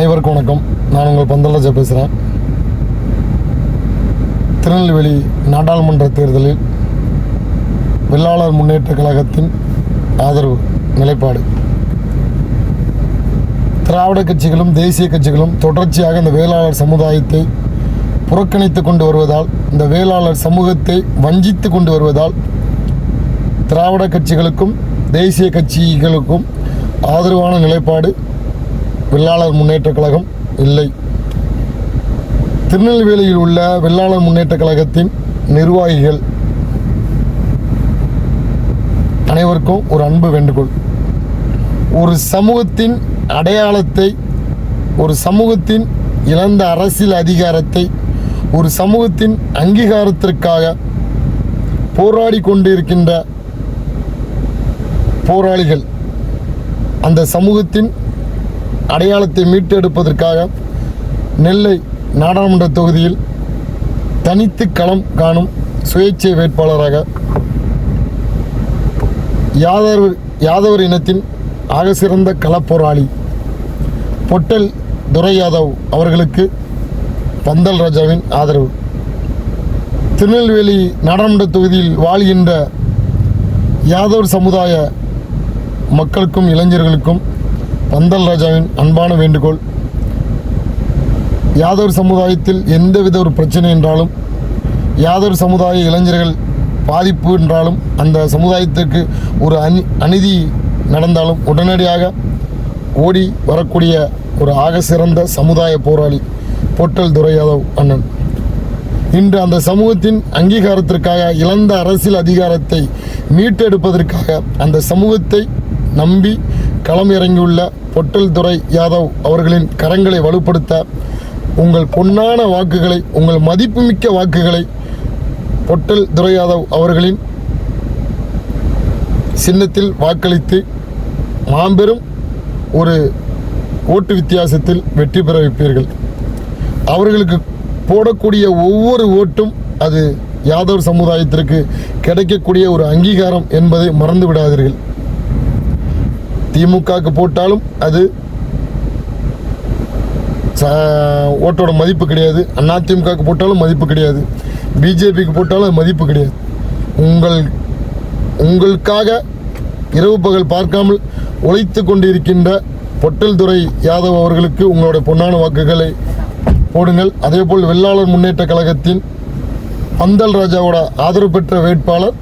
அனைவருக்கும் வணக்கம். நான் உங்கள் பந்தலராஜா பேசுகிறேன் திருநெல்வேலி நாடாளுமன்ற தேர்தலில் வெள்ளாளர் முன்னேற்ற கழகத்தின் ஆதரவு நிலைப்பாடு. திராவிட கட்சிகளும் தேசிய கட்சிகளும் தொடர்ச்சியாக இந்த வேளாளர் சமுதாயத்தை புறக்கணித்து கொண்டு வருவதால் இந்த வேளாளர் சமூகத்தை வஞ்சித்து கொண்டு வருவதால் திராவிட கட்சிகளுக்கும் தேசிய கட்சிகளுக்கும் ஆதரவான நிலைப்பாடு வெள்ளாளர் முன்னேற்றக் கழகம் இல்லை. திருநெல்வேலியில் உள்ள வெள்ளாளர் முன்னேற்றக் கழகத்தின் நிர்வாகிகள் அனைவருக்கும் ஒரு அன்பு வேண்டுகோள். ஒரு சமூகத்தின் அடையாளத்தை ஒரு சமூகத்தின் இழந்த அரசியல் அதிகாரத்தை ஒரு சமூகத்தின் அங்கீகாரத்திற்காக போராடி கொண்டிருக்கின்ற போராளிகள் அந்த சமூகத்தின் அடையாளத்தை மீட்டெடுப்பதற்காக நெல்லை நாடாளுமன்ற தொகுதியில் தனித்து களம் காணும் சுயேட்சை வேட்பாளராக யாதவர் யாதவர் இனத்தின் ஆகச்சிறந்த களப்போராளி பொட்டல் துரை யாதவ் அவர்களுக்கு பந்தல் ராஜாவின் ஆதரவு. திருநெல்வேலி நாடாளுமன்ற தொகுதியில் வாழ்கின்ற யாதவர் சமுதாய மக்களுக்கும் இளைஞர்களுக்கும் பந்தல் ராஜாவின் அன்பான வேண்டுகோள். யாதவர் சமுதாயத்தில் எந்தவித ஒரு பிரச்சனை என்றாலும் யாதவர் சமுதாய இளைஞர்கள் பாதிப்பு என்றாலும் அந்த சமுதாயத்திற்கு ஒரு அநி அநீதி நடந்தாலும் உடனடியாக ஓடி வரக்கூடிய ஒரு ஆக சிறந்த சமுதாய போராளி பொட்டல் துரை யாதவ் அண்ணன். இன்று அந்த சமூகத்தின் அங்கீகாரத்திற்காக இழந்த அரசியல் அதிகாரத்தை மீட்டெடுப்பதற்காக அந்த சமூகத்தை நம்பி களம் இறங்கியுள்ள பொட்டல் துரை யாதவ் அவர்களின் கரங்களை வலுப்படுத்த உங்கள் பொன்னான வாக்குகளை உங்கள் மதிப்புமிக்க வாக்குகளை பொட்டல் துரை யாதவ் அவர்களின் சின்னத்தில் வாக்களித்து மாபெரும் ஒரு ஓட்டு வித்தியாசத்தில் வெற்றி பெற வைப்பீர்கள். அவர்களுக்கு போடக்கூடிய ஒவ்வொரு ஓட்டும் அது யாதவ் சமுதாயத்திற்கு கிடைக்கக்கூடிய ஒரு அங்கீகாரம் என்பதை மறந்து விடாதீர்கள். திமுகவுக்கு போட்டாலும் அது ஓட்டோட மதிப்பு கிடையாது. அதிமுகவுக்கு போட்டாலும் மதிப்பு கிடையாது. பிஜேபிக்கு போட்டாலும் அது மதிப்பு கிடையாது. உங்கள் உங்களுக்காக இரவு பகல் பார்க்காமல் உழைத்து கொண்டிருக்கின்ற பொட்டல்துறை யாதவ் அவர்களுக்கு உங்களுடைய பொன்னான வாக்குகளை போடுங்கள். அதேபோல் வெள்ளாளர் முன்னேற்ற கழகத்தின் பந்தல் ராஜாவோட ஆதரவு பெற்ற வேட்பாளர்